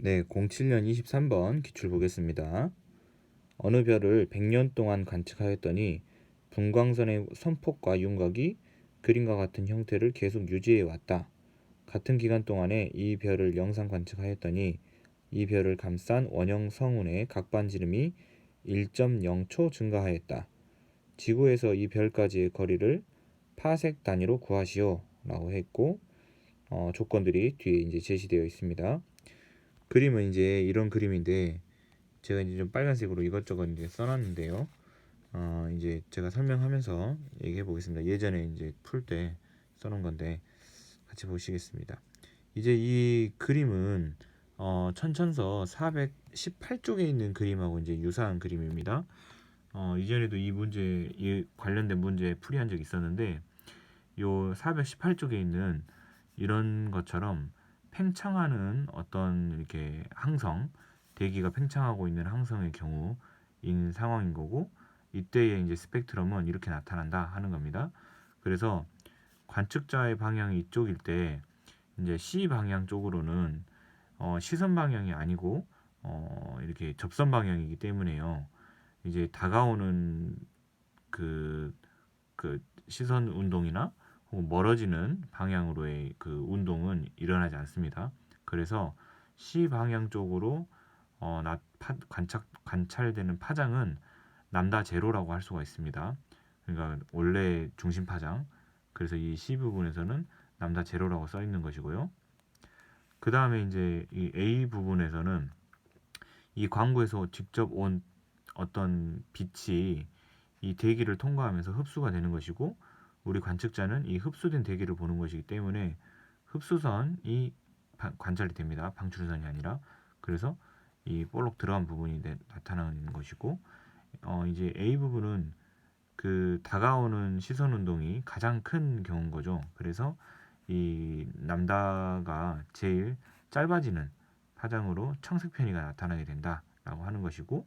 네, 07년 23번 기출 보겠습니다. 어느 별을 100년 동안 관측하였더니 분광선의 선폭과 윤곽이 그림과 같은 형태를 계속 유지해 왔다. 같은 기간 동안에 이 별을 영상 관측하였더니 이 별을 감싼 원형 성운의 각반지름이 1.0초 증가하였다. 지구에서 이 별까지의 거리를 파색 단위로 구하시오. 라고 했고, 어, 조건들이 뒤에 이제 제시되어 있습니다. 그림은 이제 이런 그림인데, 제가 이제 좀 빨간색으로 이것저것 이제 써놨는데요. 어, 이제 제가 설명하면서 얘기해 보겠습니다. 예전에 이제 풀 때 써놓은 건데, 같이 보시겠습니다. 이제 이 그림은 어, 천천서 418쪽에 있는 그림하고 이제 유사한 그림입니다. 어, 이전에도 이 문제 이 관련된 문제 풀이한 적이 있었는데 요 418쪽에 있는 이런 것처럼 팽창하는 어떤 이렇게 항성 대기가 팽창하고 있는 항성의 경우인 상황인 거고 이때의 이제 스펙트럼은 이렇게 나타난다 하는 겁니다. 그래서 관측자의 방향이 이쪽일 때 이제 C 방향 쪽으로는 어, 시선 방향이 아니고 어, 이렇게 접선 방향이기 때문에요. 이제 다가오는 그, 그 시선 운동이나 멀어지는 방향으로의 그 운동은 일어나지 않습니다. 그래서 C 방향 쪽으로 어, 나, 파, 관찰, 관찰되는 파장은 남다 제로라고 할 수가 있습니다. 그러니까 원래 중심 파장. 그래서 이 C 부분에서는 남다 제로라고 써 있는 것이고요. 그 다음에 이제 이 A 부분에서는 이 광구에서 직접 온 어떤 빛이 이 대기를 통과하면서 흡수가 되는 것이고 우리 관측자는 이 흡수된 대기를 보는 것이기 때문에 흡수선이 관찰이 됩니다. 방출선이 아니라 그래서 이 볼록 들어간 부분이 나타나는 것이고 어 이제 A 부분은 그 다가오는 시선 운동이 가장 큰 경우인 거죠. 그래서 이 남다가 제일 짧아지는 파장으로 청색 편이가 나타나게 된다라고 하는 것이고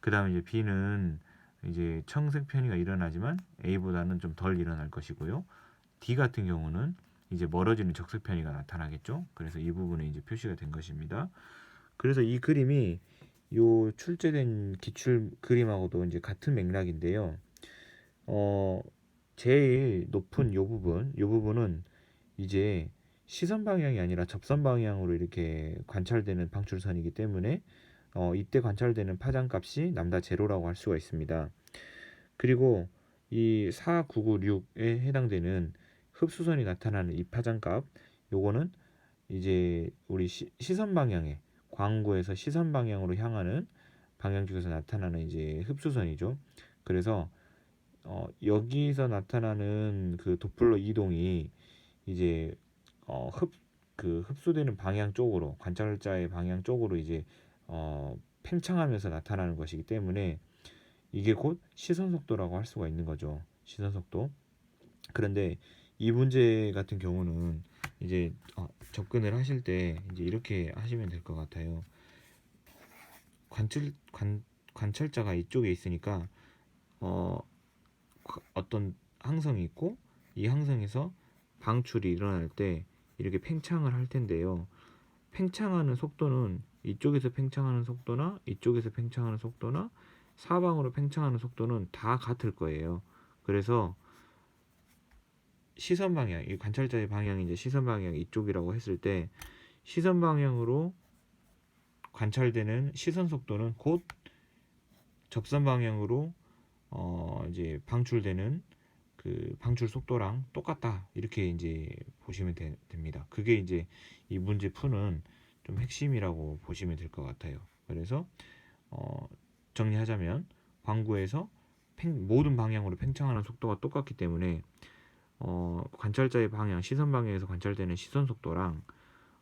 그 다음에 이제 B는 이제 청색 편이가 일어나지만 A보다는 좀 덜 일어날 것이고요. D 같은 경우는 이제 멀어지는 적색 편이가 나타나겠죠. 그래서 이 부분에 이제 표시가 된 것입니다. 그래서 이 그림이 요 출제된 기출 그림하고도 이제 같은 맥락인데요. 어, 제일 높은 요 부분, 요 부분은 이제 시선 방향이 아니라 접선 방향으로 이렇게 관찰되는 방출선이기 때문에 어, 이때 관찰되는 파장값이 남다 제로라고 할 수가 있습니다. 그리고 이 4996에 해당되는 흡수선이 나타나는 이 파장값 요거는 이제 우리 시, 선 방향에 광구에서 시선 방향으로 향하는 방향 쪽에서 나타나는 이제 흡수선이죠. 그래서 어, 여기서 나타나는 그 도플러 이동이 이제 어, 흡, 그 흡수되는 방향 쪽으로 관찰자의 방향 쪽으로 이제 어, 팽창하면서 나타나는 것이기 때문에 이게 곧 시선 속도라고 할 수가 있는 거죠. 시선 속도. 그런데 이 문제 같은 경우는 이제 어, 접근을 하실 때 이제 이렇게 하시면 될 것 같아요. 관찰 관, 관찰자가 이쪽에 있으니까 어, 어떤 항성이 있고 이 항성에서 방출이 일어날 때 이렇게 팽창을 할 텐데요. 팽창하는 속도는 이쪽에서 팽창하는 속도나 이쪽에서 팽창하는 속도나 사방으로 팽창하는 속도는 다 같을 거예요. 그래서 시선 방향, 이 관찰자의 방향이 이제 시선 방향 이쪽이라고 했을 때 시선 방향으로 관찰되는 시선 속도는 곧 접선 방향으로 어 이제 방출되는 그 방출 속도랑 똑같다 이렇게 이제 보시면 되, 됩니다. 그게 이제 이 문제 푸는 좀 핵심이라고 보시면 될 것 같아요. 그래서 어, 정리하자면 광구에서 팽, 모든 방향으로 팽창하는 속도가 똑같기 때문에 어, 관찰자의 방향, 시선 방향에서 관찰되는 시선 속도랑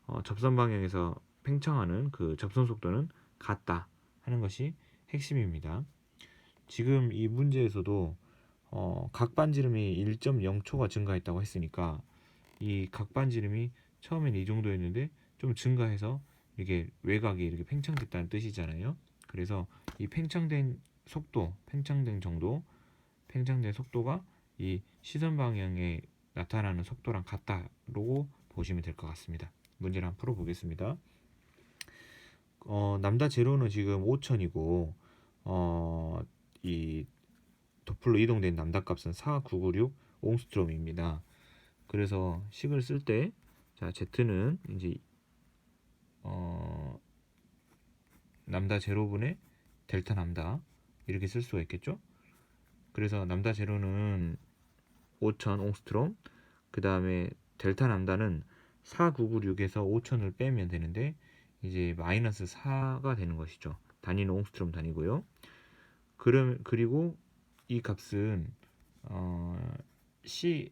어, 접선 방향에서 팽창하는 그 접선 속도는 같다 하는 것이 핵심입니다. 지금 이 문제에서도 어, 각반지름이 1.0초가 증가했다고 했으니까 이 각반지름이 처음엔 이 정도였는데 좀 증가해서 이게 외곽이 이렇게 팽창됐다는 뜻이잖아요. 그래서 이 팽창된 속도, 팽창된 정도, 팽창된 속도가 이 시선 방향에 나타나는 속도랑 같다고 보시면 될 것 같습니다. 문제를 한번 풀어보겠습니다. 어, 남다 제로는 지금 5천이고 어, 이 도플로 이동된 남다 값은 4996 옹스트롬입니다. 그래서 식을 쓸 때 자, Z는 이제 어, 남다 제로분의 델타 남다 이렇게 쓸 수가 있겠죠? 그래서 남다 제로는 5000 옹스트롬 그 다음에 델타 남다는 4996에서 5000을 빼면 되는데 이제 마이너스 4가 되는 것이죠. 단위는 옹스트롬 단위고요. 그럼 그리고 이 값은 어, CV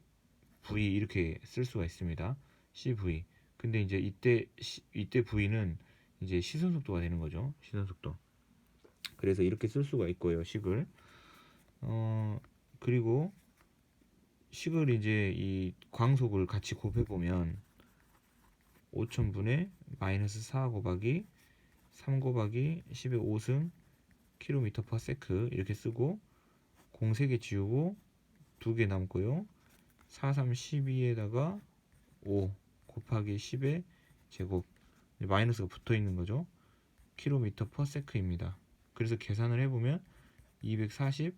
이렇게 쓸 수가 있습니다. CV. 근데 이제 이때 시, 이때 V는 이제 시선 속도가 되는 거죠. 시선 속도. 그래서 이렇게 쓸 수가 있고요. 식을. 어, 그리고 식을 이제 이 광속을 같이 곱해 보면 5천분의 마이너스 4 곱하기 3 곱하기 10의 5승 킬로미터 퍼 세크 이렇게 쓰고 공 3개 지우고 2개 남고요. 4, 3, 12에다가 5 곱하기 10의 제곱 마이너스가 붙어 있는 거죠. 킬로미터 퍼 세크입니다. 그래서 계산을 해보면 240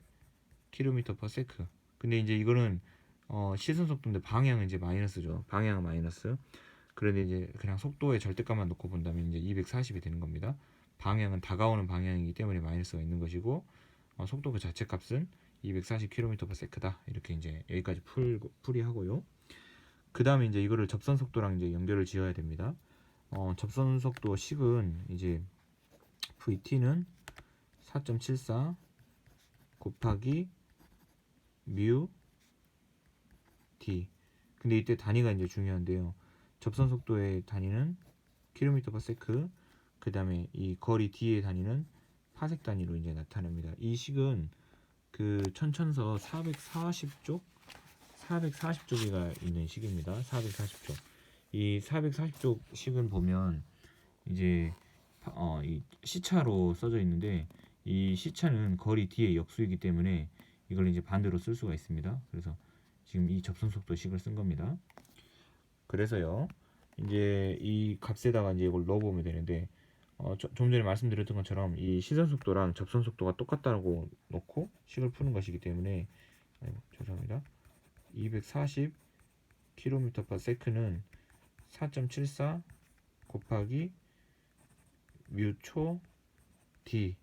킬로미터 퍼 세크. 근데 이제 이거는 어, 시선 속도인데 방향은 이제 마이너스죠. 방향은 마이너스. 그런데 이제 그냥 속도의 절대값만 놓고 본다면 이제 240이 되는 겁니다. 방향은 다가오는 방향이기 때문에 마이너스가 있는 것이고 어, 속도 그 자체 값은 240km/s다 이렇게 이제 여기까지 풀 풀이하고요. 그 다음에 이제 이거를 접선 속도랑 이제 연결을 지어야 됩니다. 어, 접선 속도 식은 이제 VT는 4.74 곱하기 뮤 D. 근데 이때 단위가 이제 중요한데요. 접선 속도의 단위는 킬로미터 퍼 세크. 그 다음에 이 거리 D의 단위는 파색 단위로 이제 나타납니다. 이 식은 그 천천서 440쪽 440쪽이가 있는 식입니다. 440쪽. 이 440쪽 식은 보면 이제 어, 이 시차로 써져 있는데 이 시차는 거리 D의 역수이기 때문에 이걸 이제 반대로 쓸 수가 있습니다. 그래서 지금 이 접선 속도 식을 쓴 겁니다. 그래서요. 이제 이 값에다가 이제 이걸 넣어보면 되는데 어, 저, 좀 전에 말씀드렸던 것처럼 이 시선 속도랑 접선 속도가 똑같다고 놓고 식을 푸는 것이기 때문에 아이고, 죄송합니다. 240 km/s는 4.74 곱하기 뮤초 d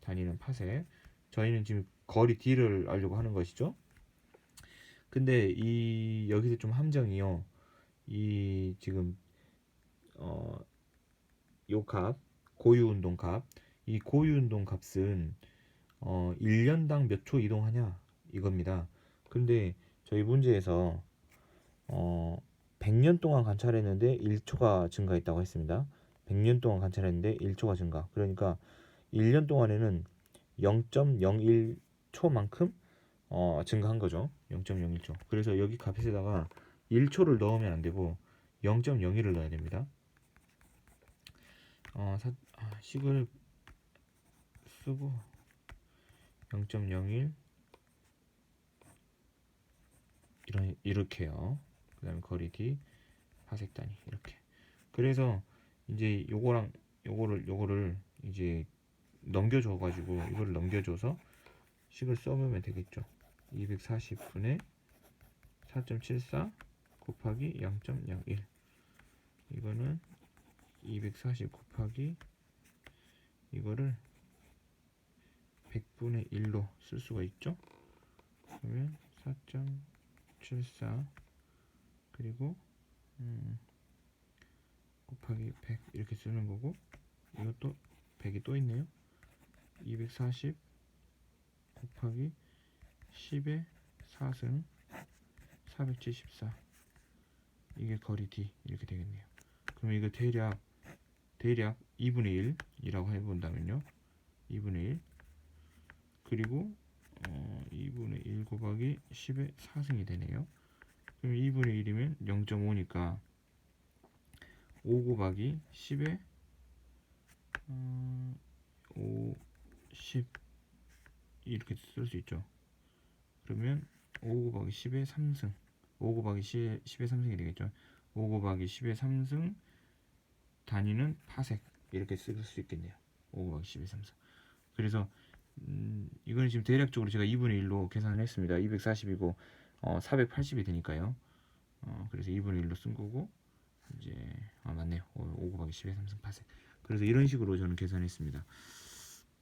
단위는 파세. 저희는 지금 거리 d를 알려고 하는 것이죠. 근데 이 여기서 좀 함정이요. 이 지금 어 요 값 고유 운동 값. 이 고유 운동 값은 어 1년당 몇 초 이동하냐 이겁니다. 근데 저희 문제에서 어 100년 동안 관찰했는데 1초가 증가했다고 했습니다. 100년 동안 관찰했는데 1초가 증가. 그러니까 1년 동안에는 0.01초만큼 어, 증가한 거죠. 0.01초. 그래서 여기 값에다가 1초를 넣으면 안 되고 0.01을 넣어야 됩니다. 어, 사, 아, 식을 쓰고 0.01 이런 이렇게요. 그다음에 거리 D 파색 단위 이렇게. 그래서 이제 요거랑 요거를 요거를 이제 넘겨줘 가지고 이거를 넘겨줘서 식을 써보면 되겠죠. 240분의 4.74 곱하기 0.01 이거는 240 곱하기 이거를 100분의 1로 쓸 수가 있죠. 그러면 4.74 그리고 음, 곱하기 100 이렇게 쓰는 거고 이것도 100이 또 있네요. 240 곱하기 10의 4승 474 이게 거리 D 이렇게 되겠네요. 그럼 이거 대략 대략 2분의 1이라고 해본다면요. 2분의 1 그리고 어, 2분의 1 곱하기 10의 4승이 되네요. 그럼 2분의 1이면 0.5니까 5 곱하기 10의 어, 5, 10 이렇게 쓸 수 있죠. 그러면 5 곱하기 10의 3승 5 곱하기 10의, 10의 3승이 되겠죠. 5 곱하기 10의 3승 단위는 파색 이렇게 쓸 수 있겠네요. 5 곱하기 10의 3성. 그래서 음, 이거는 지금 대략적으로 제가 2분의 1로 계산을 했습니다. 240이고 어, 480이 되니까요. 어, 그래서 2분의 1로 쓴 거고 이제 아 맞네요. 5 곱하기 10의 3승 8색. 그래서 이런 식으로 저는 계산했습니다.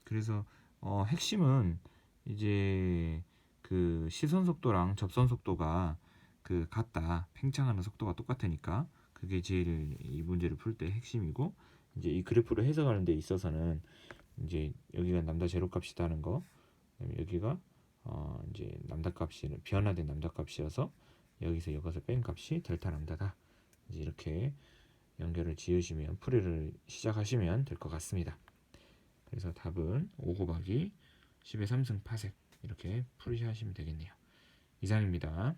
그래서 어, 핵심은 이제 그 시선 속도랑 접선 속도가 그 같다. 팽창하는 속도가 똑같으니까 그게 제일 이 문제를 풀 때 핵심이고 이제 이 그래프를 해석하는 데 있어서는 이제 여기가 남다 제로 값이다는 거 여기가 어 이제 남다 값이 변화된 남다 값이어서 여기서 여기서 뺀 값이 델타 남다다 이제 이렇게 연결을 지으시면 풀이를 시작하시면 될 것 같습니다. 그래서 답은 5 곱하기 10의 3승 파색 이렇게 풀이하시면 되겠네요. 이상입니다.